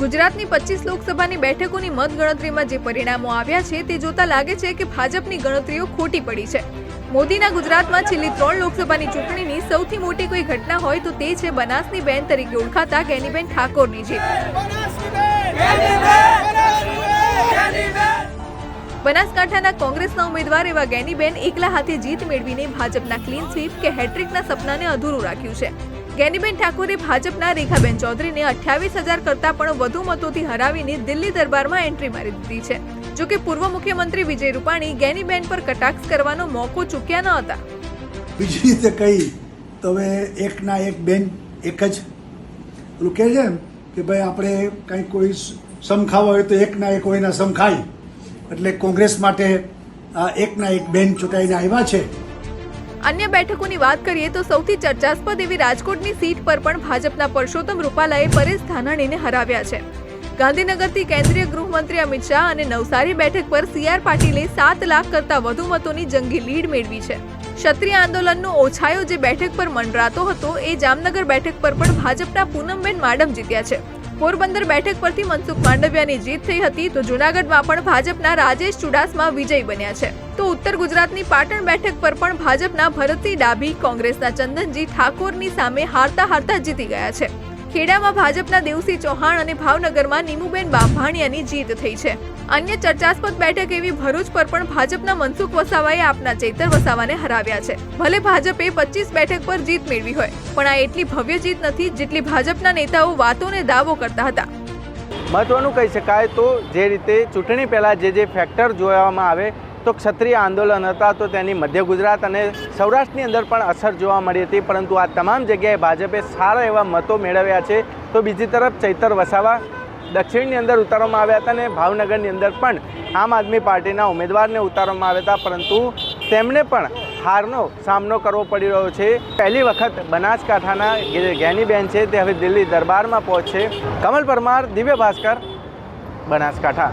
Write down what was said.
ગુજરાતની પચીસ લોકસભાની બેઠકોની મતગણતરીમાં જે પરિણામો આવ્યા છે તે જોતા લાગે છે કે ભાજપની ગણતરીઓ ખોટી પડી છે. મોદીના ગુજરાતમાં છેલ્લી ત્રણ લોકસભાની ચૂંટણીની સૌથી મોટી કોઈ ઘટના હોય તો તે છે બનાસની બેન તરીકે ઓળખાતા ગેનીબેન ઠાકોરની જીત. બનાસકાંઠાના કોંગ્રેસના ઉમેદવાર એવા ગેનીબેન એકલા હાથે જીત મેળવીને ભાજપના ક્લીન સ્વીપ કે હેટ્રિકના સપનાને અધૂરું રાખ્યું છે. ગેનીબેન ઠાકોરે ભાજપના રેખાબેન ચૌધરીને અઠ્યાવીસ હજાર કરતાં પણ વધુ મતોથી હરાવીને દિલ્હી દરબારમાં એન્ટ્રી મારી દીધી છે. જો કે પૂર્વ મુખ્યમંત્રી વિજય રૂપાણી ગેનીબેન પર કટાક્ષ કરવાનો મોકો ચૂક્યા ન હતા. બીજી રીતે કહી તો હવે એકના એક બેન, એક જ. પેલું કહે છે કે ભાઈ આપણે કંઈ કોઈ સમખાવા હોય તો એકના એક એના સમખાય એટલે કોંગ્રેસ માટે એકના એક બેન ચૂંટાઈને આવ્યા છે. અન્ય બેઠકોની વાત કરીએ તો સૌથી ચર્ચાસ્પદ એવી રાજકોટની સીટ પર પણ ભાજપના પરસોત્તમ રૂપાલાએ પરેશ ધાનાણીને હરાવ્યા છે. ગાંધીનગરથી કેન્દ્રીય ગૃહમંત્રી અમિત શાહ અને નવસારી બેઠક પર સીઆર પાટીલે સાત લાખ કરતાં વધુ મતોની જંગી લીડ મેળવી છે. ક્ષત્રિય આંદોલનનો ઓછાયો જે બેઠક પર મંડરાતો હતો, એ જામનગર બેઠક પર પણ ભાજપના પૂનમબેન માડમ જીત્યા છે. પોરબંદર બેઠક પરથી મનસુખ માંડવિયાની જીત થઈ હતી તો જૂનાગઢમાં પણ ભાજપના રાજેશ ચુડાસમા વિજય બન્યા છે. તો ઉત્તર ગુજરાતની પાટણ બેઠક પર પણ ભાજપના ભરતસિંહ ડાભી, કોંગ્રેસના ચંદનજી ઠાકોરની સામે હારતા હારતા જીતી ગયા છે. ખેડામાં ભાજપના દેવસિંહ ચૌહાણ અને ભાવનગરમાં નીમુબેન બાંભાણિયાની જીત થઈ છે. અન્ય ચર્ચાસ્પદ બેઠક એવી ભરૂચ પર પણ ભાજપના મનસુખ વસાવાએ આપના ચૈતર વસાવાને હરાવ્યા છે. ભલે ભાજપે પચીસ બેઠક પર જીત મેળવી હોય, પણ આ એટલી ભવ્ય જીત નથી જેટલી ભાજપના નેતાઓ વાતોને દાવો કરતા હતા. મહત્વનું કહી શકાય તો જે રીતે ચૂંટણી પહેલાં જે જે ફેક્ટર જોવામાં આવે તો ક્ષત્રિય આંદોલન હતા તો તેની મધ્ય ગુજરાત અને સૌરાષ્ટ્રની અંદર પણ અસર જોવા મળી હતી. પરંતુ આ તમામ જગ્યાએ ભાજપે સારા એવા મતો મેળવ્યા છે. તો બીજી તરફ ચૈતર વસાવા દક્ષિણની અંદર ઉતારવામાં આવ્યા હતા અને ભાવનગરની અંદર પણ આમ આદમી પાર્ટીના ઉમેદવારને ઉતારવામાં આવ્યા હતા. પરંતુ તેમને પણ હારનો સામનો કરવો પડી રહ્યો છે. પહેલી વખત બનાસકાંઠાના જ્ઞાનીબેન છે તે હવે દિલ્હી દરબારમાં પહોંચશે. Kamal Parmar, Divya Bhaskar, Banaskantha.